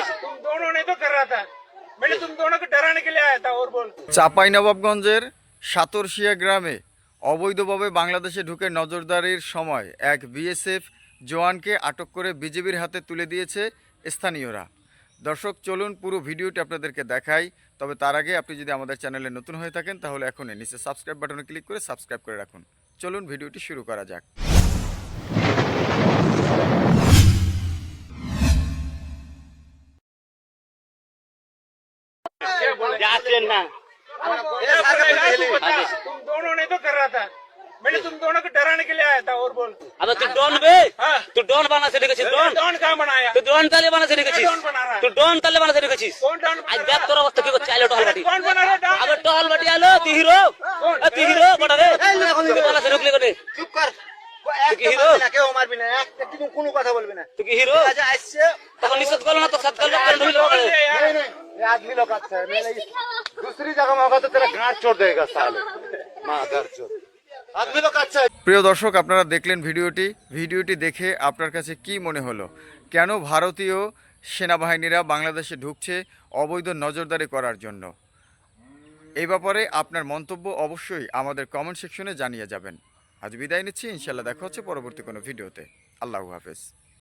कैसे तुम दोनों ने तो कर रहा था मैंने तुम दोनों को डराने के लिए आया था और बोल চাঁপাইনবাবগঞ্জের সাতরশিয়া গ্রামে অবৈধভাবে বাংলাদেশে ঢুকে নজরদারির সময় এক বিএসএফ জওয়ানকে আটক করে বিজেপির হাতে তুলে দিয়েছে স্থানীয়রা দর্শক চলুন পুরো ভিডিওটি আপনাদেরকে দেখাই তবে তার আগে আপনি যদি আমাদের চ্যানেলে নতুন হয়ে থাকেন তাহলে এখনই নিচে সাবস্ক্রাইব বাটনে ক্লিক করে সাবস্ক্রাইব করে রাখুন চলুন ভিডিওটি শুরু করা যাক जाते ना तू बता, तुम दोनों ने तो कर रहा था मैंने तुम दोनों को डराने के लिए आया था और बोल अबे तू डॉन बे हाँ। तू डॉन बना से রেখেছিস ডন डॉन कहाँ बनाया তুই ডন তালে বানাতে রেখেছিস ডন বানা রা। তুই ডন তালে বানাতে রেখেছিস कौन डॉन আজ बना দেখ रहा? তোর অবস্থা কি করছে আইলো টহল বাটি कौन बना रहा डॉन আবে টহল বাটি আলো তুই হিরো তুই হিরো বড় রে তুই বানাতে রুকলে কোনে চুপ কর তুই কি একটা হিরো? মারবি না, কেউ মারবি না একটা তুই কোনো কথা বলবি না তুই কি হিরো আচ্ছা আসছে তখন নিষেধ করলো না তো সাত করলো কেন ঢুকলো बोल दे यार। नहीं नहीं ये आदमी लोग अच्छा है नहीं नहीं दूसरी जगह में होगा तो तेरा गांठ छोड़ देगा साले माँ घर छोड़ आदमी लोग अच्छा है প্রিয় দর্শক আপনারা দেখলেন ভিডিওটি ভিডিওটি দেখে আপনার কাছে কি মনে হলো কেন ভারতীয় সেনাবাহিনীরা বাংলাদেশে ঢুকছে অবৈধ নজরদারি করার জন্য এই ব্যাপারে আপনার মন্তব্য অবশ্যই আমাদের কমেন্ট সেকশনে জানিয়ে যাবেন আজ বিদায় নিচ্ছি ইনশাল্লাহ দেখা হচ্ছে পরবর্তী কোনো ভিডিওতে আল্লাহ হাফেজ